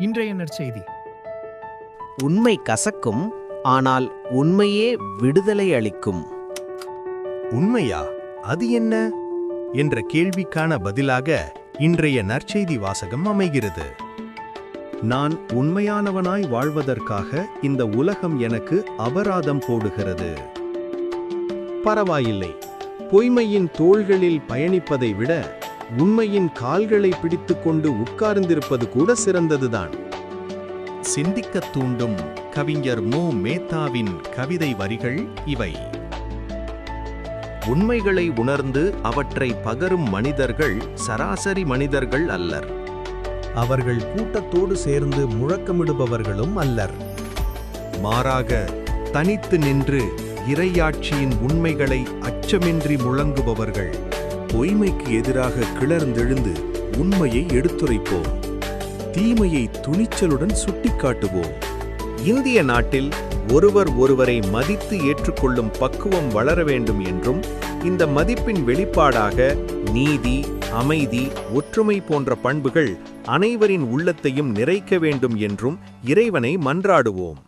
இன்றைய நற்செய்தி. உண்மை கசக்கும் ஆனால் உண்மையே விடுதலை அளிக்கும். உண்மையா? அது என்ன? என்ற கேள்விக்கான பதிலாக இன்றைய நற்செய்தி வாசகம் அமைகிறது. நான் உண்மையானவனாய் வாழ்வதற்காக இந்த உலகம் எனக்கு அபராதம் போடுகிறது. பரவாயில்லை. பொய்மையின் தோள்களில் பயணிப்பதை விட உண்மையின் கால்களை பிடித்துக்கொண்டு உட்கார்ந்திருப்பது கூட சிறந்ததுதான். சிந்திக்கத் தூண்டும் கவிஞர் மு. மேத்தாவின் கவிதை வரிகள் இவை. உண்மைகளை உணர்ந்து அவற்றை பகரும் மனிதர்கள் சராசரி மனிதர்கள் அல்லர். அவர்கள் கூட்டத்தோடு சேர்ந்து முழக்கமிடுபவர்களும் அல்லர். மாறாக தனித்து நின்று இறையாட்சியின் உண்மைகளை அச்சமின்றி முழங்குபவர்கள். பொய்மைக்கு எதிராக கிளர்ந்தெழுந்து உண்மையை எடுத்துரைப்போம். தீமையை துணிச்சலுடன் சுட்டிக்காட்டுவோம். இந்திய நாட்டில் ஒருவர் ஒருவரை மதித்து ஏற்றுக்கொள்ளும் பக்குவம் வளர வேண்டும் என்றும் இந்த மதிப்பின் வெளிப்பாடாக நீதி அமைதி ஒற்றுமை போன்ற பண்புகள் அனைவரின் உள்ளத்தையும் நிறைக்க வேண்டும் என்றும் இறைவனை மன்றாடுவோம்.